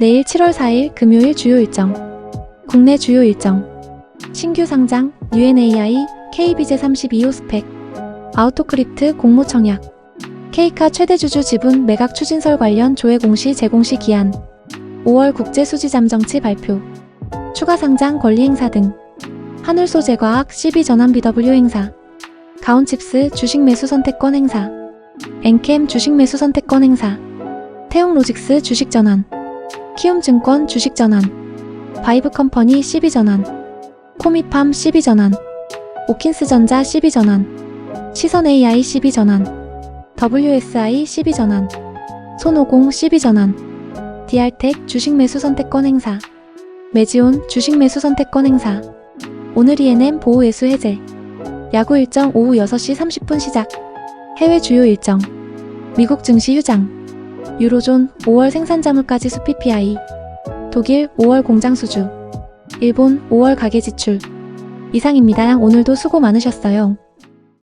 내일 7월 4일 금요일 주요 일정. 국내 주요 일정. 신규 상장, UNAI, KBJ 32호 스펙. 아우토크립트 공모 청약. 케이카 최대 주주 지분 매각 추진설 관련 조회 공시 제공시 기한. 5월 국제 수지 잠정치 발표. 추가 상장 권리 행사 등. 한울소재과학 CB 전환 BW 행사. 가온칩스 주식 매수 선택권 행사. 엔캠 주식 매수 선택권 행사. 태용로직스 주식 전환. 키움증권 주식 전환. 바이브 컴퍼니 CB 전환. 코미팜 CB 전환. 오킨스전자 CB 전환. 시선 AI CB 전환. WSI CB 전환. 손오공 CB 전환. 디알텍 주식 매수 선택권 행사. 메지온 주식 매수 선택권 행사. 오늘 ENM 보호 예수 해제. 야구 일정 오후 6시 30분 시작. 해외 주요 일정. 미국 증시 휴장. 유로존 5월 생산자물가지 수 PPI. 독일 5월 공장 수주. 일본 5월 가계 지출. 이상입니다. 오늘도 수고 많으셨어요.